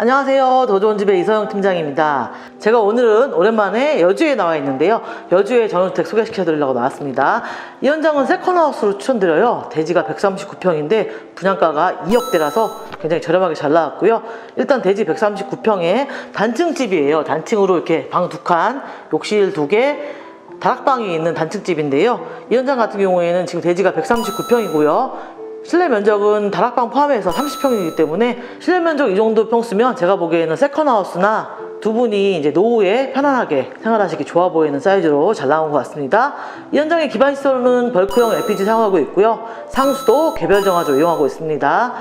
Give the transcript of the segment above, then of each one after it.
안녕하세요. 더 좋은 집의 이서영 팀장입니다. 제가 오늘은 오랜만에 여주에 나와 있는데요. 여주의 전원주택 소개시켜 드리려고 나왔습니다. 이 현장은 세컨하우스로 추천드려요. 대지가 139평인데 분양가가 2억대라서 굉장히 저렴하게 잘 나왔고요. 일단 대지 139평에 단층집이에요. 단층으로 이렇게 방 두 칸, 욕실 두 개, 다락방이 있는 단층집인데요. 이 현장 같은 경우에는 지금 대지가 139평이고요. 실내 면적은 다락방 포함해서 30평이기 때문에 실내 면적 이 정도 평 쓰면 제가 보기에는 세컨하우스나 두 분이 이제 노후에 편안하게 생활하시기 좋아 보이는 사이즈로 잘 나온 것 같습니다. 이 현장의 기반 시설은 벌크형 LPG 사용하고 있고요. 상수도 개별 정화조 이용하고 있습니다.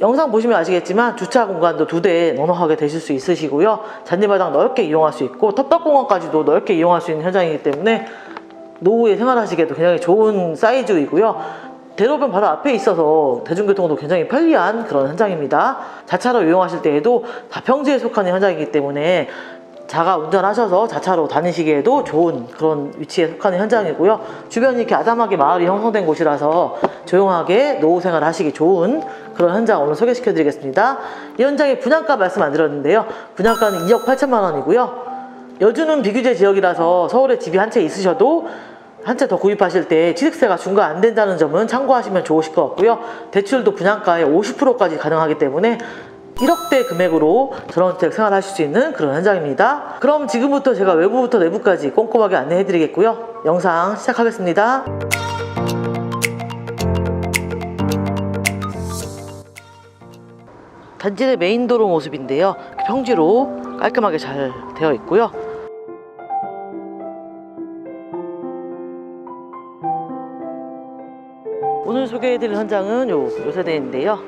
영상 보시면 아시겠지만 주차 공간도 두 대 넉넉하게 되실 수 있으시고요. 잔디마당 넓게 이용할 수 있고 텃밭 공간까지도 넓게 이용할 수 있는 현장이기 때문에 노후에 생활하시기에도 굉장히 좋은 사이즈이고요. 대로변 바로 앞에 있어서 대중교통도 굉장히 편리한 그런 현장입니다. 자차로 이용하실 때에도 다 평지에 속하는 현장이기 때문에 자가 운전하셔서 자차로 다니시기에도 좋은 그런 위치에 속하는 현장이고요. 주변이 이렇게 아담하게 마을이 형성된 곳이라서 조용하게 노후 생활 하시기 좋은 그런 현장 오늘 소개시켜 드리겠습니다. 이 현장의 분양가 말씀 안 드렸는데요. 분양가는 2억 8천만 원이고요. 여주는 비규제 지역이라서 서울에 집이 한 채 있으셔도 한 채 더 구입하실 때 취득세가 중과 안 된다는 점은 참고하시면 좋으실 것 같고요. 대출도 분양가의 50%까지 가능하기 때문에 1억대 금액으로 전원주택 생활하실 수 있는 그런 현장입니다. 그럼 지금부터 제가 외부부터 내부까지 꼼꼼하게 안내해 드리겠고요. 영상 시작하겠습니다. 단지 내 메인 도로 모습인데요. 평지로 깔끔하게 잘 되어 있고요. 소개해드릴 현장은 요, 요 세대인데요.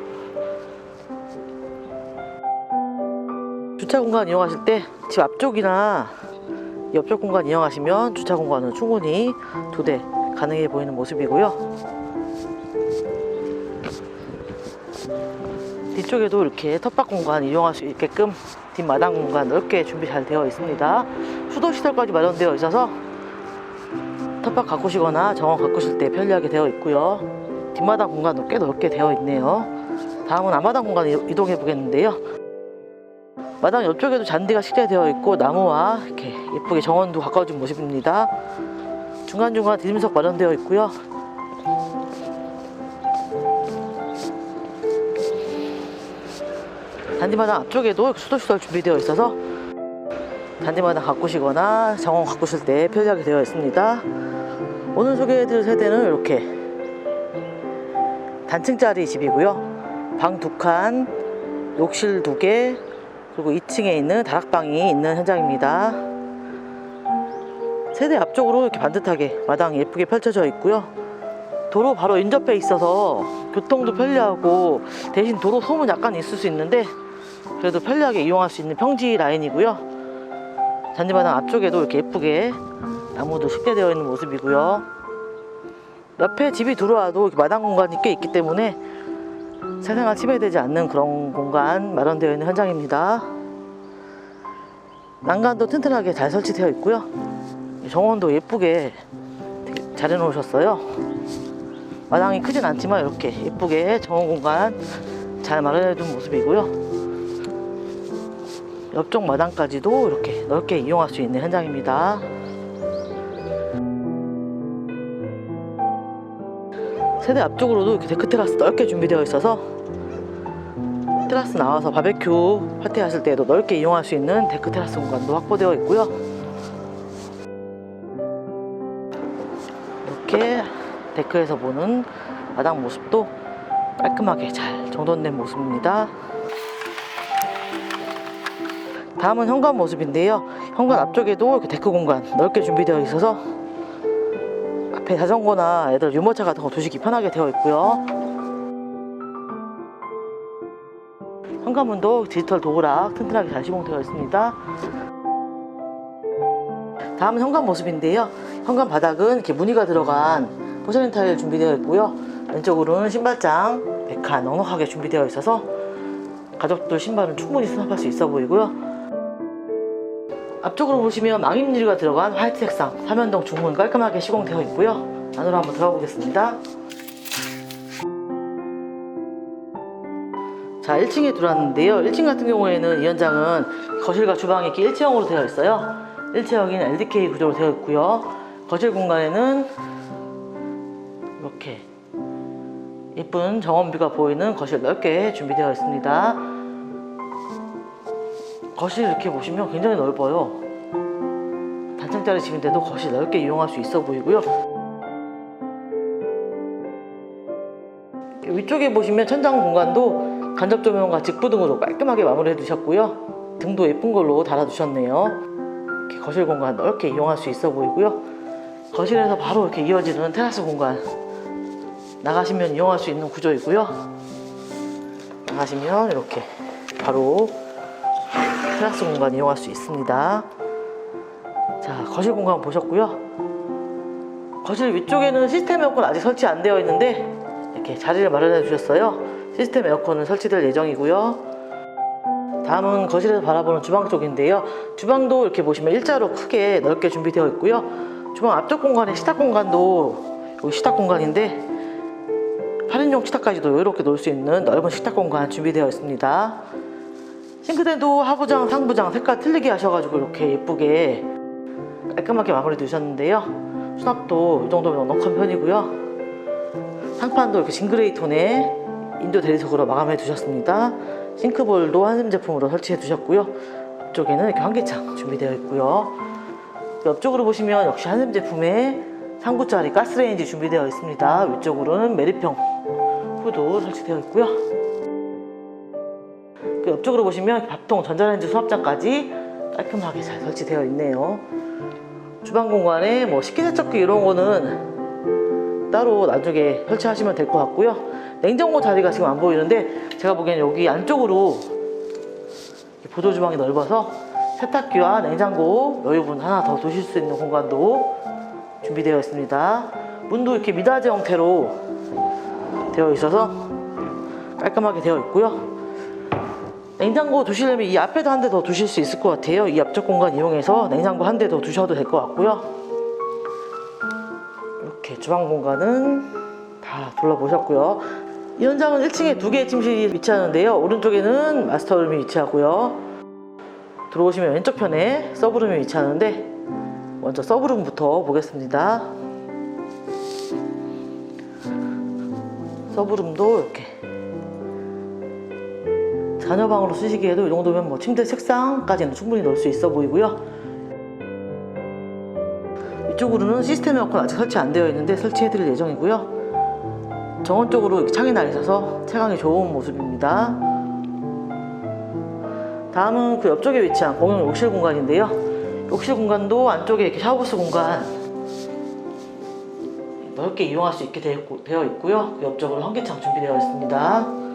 주차 공간 이용하실 때 집 앞쪽이나 옆쪽 공간 이용하시면 주차 공간은 충분히 두 대 가능해 보이는 모습이고요. 뒤쪽에도 이렇게 텃밭 공간 이용할 수 있게끔 뒷마당 공간 넓게 준비 잘 되어 있습니다. 수도 시설까지 마련되어 있어서 텃밭 가꾸시거나 정원 가꾸실 때 편리하게 되어 있고요. 뒷마당 공간도 꽤 넓게 되어 있네요. 다음은 앞마당 공간 이- 이동해 보겠는데요. 마당 옆쪽에도 잔디가 식재되어 있고 나무와 이렇게 예쁘게 정원도 가까워진 모습입니다. 중간중간 디딤석 마련되어 있고요. 잔디마당 앞쪽에도 수도시설 준비되어 있어서 잔디마당 가꾸시거나 정원 가꾸실 때 편리하게 되어 있습니다. 오늘 소개해드릴 세대는 이렇게 단층짜리 집이고요. 방 두 칸, 욕실 두 개, 그리고 2층에 있는 다락방이 있는 현장입니다. 세대 앞쪽으로 이렇게 반듯하게 마당이 예쁘게 펼쳐져 있고요. 도로 바로 인접해 있어서 교통도 편리하고 대신 도로 소음 약간 있을 수 있는데 그래도 편리하게 이용할 수 있는 평지 라인이고요. 잔디마당 앞쪽에도 이렇게 예쁘게 나무도 식재되어 있는 모습이고요. 옆에 집이 들어와도 마당 공간이 꽤 있기 때문에 세상을 침해되지 않는 그런 공간 마련되어 있는 현장입니다. 난간도 튼튼하게 잘 설치되어 있고요. 정원도 예쁘게 잘 해놓으셨어요. 마당이 크진 않지만 이렇게 예쁘게 정원 공간 잘 마련해둔 모습이고요. 옆쪽 마당까지도 이렇게 넓게 이용할 수 있는 현장입니다. 세대 앞쪽으로도 이렇게 데크 테라스 넓게 준비되어 있어서 테라스 나와서 바베큐 파티 하실 때에도 넓게 이용할 수 있는 데크 테라스 공간도 확보되어 있고요. 이렇게 데크에서 보는 마당 모습도 깔끔하게 잘 정돈된 모습입니다. 다음은 현관 모습인데요. 현관 앞쪽에도 이렇게 데크 공간 넓게 준비되어 있어서 앞에 자전거나 애들 유모차 같은 거 두시기 편하게 되어 있고요. 현관문도 디지털 도어락 튼튼하게 잘 시공되어 있습니다. 다음은 현관 모습인데요. 현관 바닥은 이렇게 무늬가 들어간 포세린 타일 준비되어 있고요. 왼쪽으로는 신발장, 백화 넉넉하게 준비되어 있어서 가족들 신발은 충분히 수납할 수 있어 보이고요. 앞쪽으로 보시면 망임유리가 들어간 화이트 색상 삼연동 중문 깔끔하게 시공되어 있고요. 안으로 한번 들어가 보겠습니다. 자, 1층에 들어왔는데요. 1층 같은 경우에는 이 현장은 거실과 주방이 이렇게 일체형으로 되어 있어요. 일체형인 LDK 구조로 되어 있고요. 거실 공간에는 이렇게 예쁜 정원뷰가 보이는 거실 넓게 준비되어 있습니다. 거실 이렇게 보시면 굉장히 넓어요. 단층짜리 집인데도 거실 넓게 이용할 수 있어 보이고요. 위쪽에 보시면 천장 공간도 간접 조명과 직부 등으로 깔끔하게 마무리해 두셨고요. 등도 예쁜 걸로 달아 두셨네요. 거실 공간 넓게 이용할 수 있어 보이고요. 거실에서 바로 이렇게 이어지는 테라스 공간 나가시면 이용할 수 있는 구조이고요. 나가시면 이렇게 바로 테라스 공간 이용할 수 있습니다. 자, 거실 공간 보셨고요. 거실 위쪽에는 시스템 에어컨 아직 설치 안 되어 있는데 이렇게 자리를 마련해 주셨어요. 시스템 에어컨은 설치될 예정이고요. 다음은 거실에서 바라보는 주방 쪽인데요. 주방도 이렇게 보시면 일자로 크게 넓게 준비되어 있고요. 주방 앞쪽 공간에 식탁 공간도 여기 식탁 공간인데 8인용 식탁까지도 이렇게 놓을 수 있는 넓은 식탁 공간 준비되어 있습니다. 싱크대도 하부장, 상부장 색깔 틀리게 하셔가지고 이렇게 예쁘게 깔끔하게 마무리 되셨는데요. 수납도 이 정도면 넉넉한 편이고요. 상판도 이렇게 징그레이 톤의 인도 대리석으로 마감해 두셨습니다. 싱크볼도 한샘 제품으로 설치해 두셨고요. 앞쪽에는 이렇게 환기창 준비되어 있고요. 옆쪽으로 보시면 역시 한샘 제품의 3구짜리 가스레인지 준비되어 있습니다. 위쪽으로는 메리평 후도 설치되어 있고요. 그 옆쪽으로 보시면 밥통, 전자레인지 수납장까지 깔끔하게 잘 설치되어 있네요. 주방 공간에 뭐 식기세척기 이런 거는 따로 나중에 설치하시면 될 것 같고요. 냉장고 자리가 지금 안 보이는데 제가 보기엔 여기 안쪽으로 보조 주방이 넓어서 세탁기와 냉장고 여유분 하나 더 두실 수 있는 공간도 준비되어 있습니다. 문도 이렇게 미닫이 형태로 되어 있어서 깔끔하게 되어 있고요. 냉장고 두시려면 이 앞에도 한 대 더 두실 수 있을 것 같아요. 이 앞쪽 공간 이용해서 냉장고 한 대 더 두셔도 될 것 같고요. 이렇게 주방 공간은 다 둘러보셨고요. 이 현장은 1층에 두 개의 침실이 위치하는데요. 오른쪽에는 마스터룸이 위치하고요. 들어오시면 왼쪽 편에 서브룸이 위치하는데 먼저 서브룸부터 보겠습니다. 서브룸도 이렇게 자녀방으로 쓰시기에도 이 정도면 뭐 침대 책상까지는 충분히 넣을 수 있어 보이고요. 이쪽으로는 시스템 에어컨 아직 설치 안 되어 있는데 설치해 드릴 예정이고요. 정원 쪽으로 창이 나 있어서 채광이 좋은 모습입니다. 다음은 그 옆쪽에 위치한 공용 욕실 공간인데요. 욕실 공간도 안쪽에 이렇게 샤워부스 공간 넓게 이용할 수 있게 되어 있고- 되어 있고요. 그 옆쪽으로 환기창 준비되어 있습니다.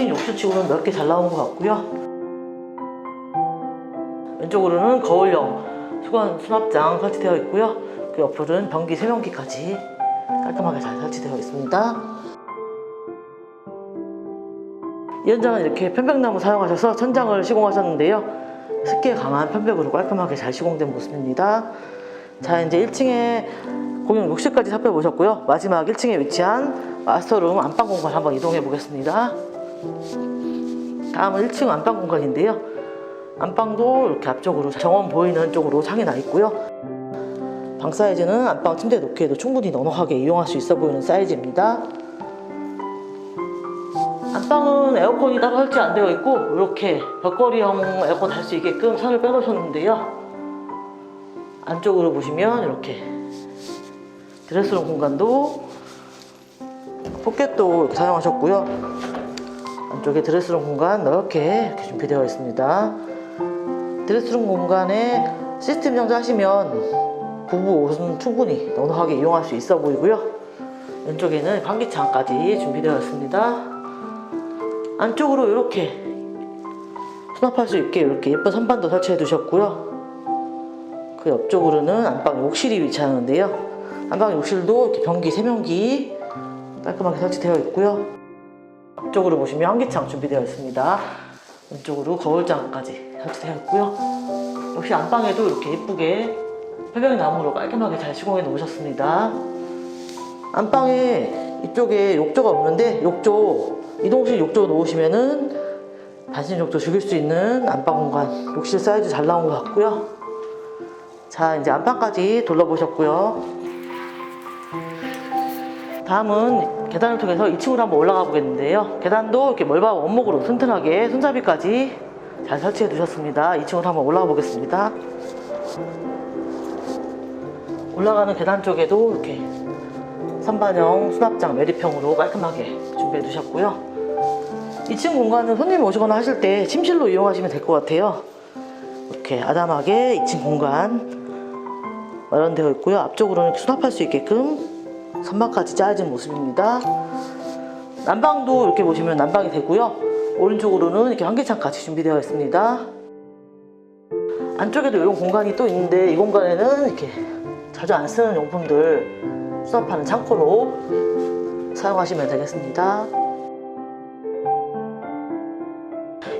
1층 욕실치고는 넓게 잘 나온 것 같고요. 왼쪽으로는 거울형 수건 수납장 설치되어 있고요. 그 옆으로는 변기 세면기까지 깔끔하게 잘 설치되어 있습니다. 이 현장은 이렇게 편백나무 사용하셔서 천장을 시공하셨는데요. 습기에 강한 편백으로 깔끔하게 잘 시공된 모습입니다. 자, 이제 1층에 공용 욕실까지 살펴보셨고요. 마지막 1층에 위치한 마스터룸 안방 공간 한번 이동해 보겠습니다. 다음은 1층 안방 공간인데요. 안방도 이렇게 앞쪽으로 정원 보이는 쪽으로 창이 나 있고요. 방 사이즈는 안방 침대 놓기에도 충분히 넉넉하게 이용할 수 있어 보이는 사이즈입니다. 안방은 에어컨이 따로 설치 안 되어 있고 이렇게 벽걸이형 에어컨 달 수 있게끔 선을 빼놓으셨는데요. 안쪽으로 보시면 이렇게 드레스룸 공간도 포켓도 사용하셨고요. 안쪽에 드레스룸 공간 넓게 이렇게 준비되어 있습니다. 드레스룸 공간에 시스템 장착하시면 부부 옷은 충분히 넉넉하게 이용할 수 있어 보이고요. 왼쪽에는 환기창까지 준비되어 있습니다. 안쪽으로 이렇게 수납할 수 있게 이렇게 예쁜 선반도 설치해 두셨고요. 그 옆쪽으로는 안방 욕실이 위치하는데요. 안방 욕실도 이렇게 변기, 세면기 깔끔하게 설치되어 있고요. 앞쪽으로 보시면 환기창 준비되어 있습니다. 왼쪽으로 거울장까지 설치되어 있고요. 역시 안방에도 이렇게 예쁘게 회백나무로 깔끔하게 잘 시공해 놓으셨습니다. 안방에 이쪽에 욕조가 없는데 욕조 이동식 욕조 놓으시면은 단신 욕조 즐길 수 있는 안방 공간 욕실 사이즈 잘 나온 것 같고요. 자 이제 안방까지 둘러보셨고요. 다음은 계단을 통해서 2층으로 한번 올라가 보겠는데요. 계단도 이렇게 멀바 원목으로 튼튼하게 손잡이까지 잘 설치해 두셨습니다. 2층으로 한번 올라가 보겠습니다. 올라가는 계단 쪽에도 이렇게 선반형 수납장 매립형으로 깔끔하게 준비해 두셨고요. 2층 공간은 손님 오시거나 하실 때 침실로 이용하시면 될 것 같아요. 이렇게 아담하게 2층 공간 마련되어 있고요. 앞쪽으로는 수납할 수 있게끔 선반까지 짜여진 모습입니다. 난방도 이렇게 보시면 난방이 되고요. 오른쪽으로는 이렇게 환기창까지 준비되어 있습니다. 안쪽에도 이런 공간이 또 있는데 이 공간에는 이렇게 자주 안 쓰는 용품들 수납하는 창고로 사용하시면 되겠습니다.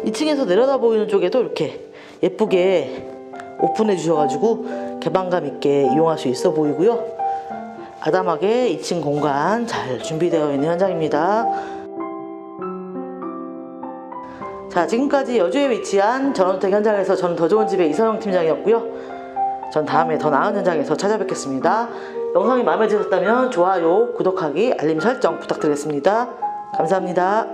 2층에서 내려다 보이는 쪽에도 이렇게 예쁘게 오픈해 주셔가지고 개방감 있게 이용할 수 있어 보이고요. 아담하게 2층 공간 잘 준비되어 있는 현장입니다. 자, 지금까지 여주에 위치한 전원주택 현장에서 저는 더 좋은 집의 이선영 팀장이었고요. 전 다음에 더 나은 현장에서 찾아뵙겠습니다. 영상이 마음에 드셨다면 좋아요, 구독하기, 알림 설정 부탁드리겠습니다. 감사합니다.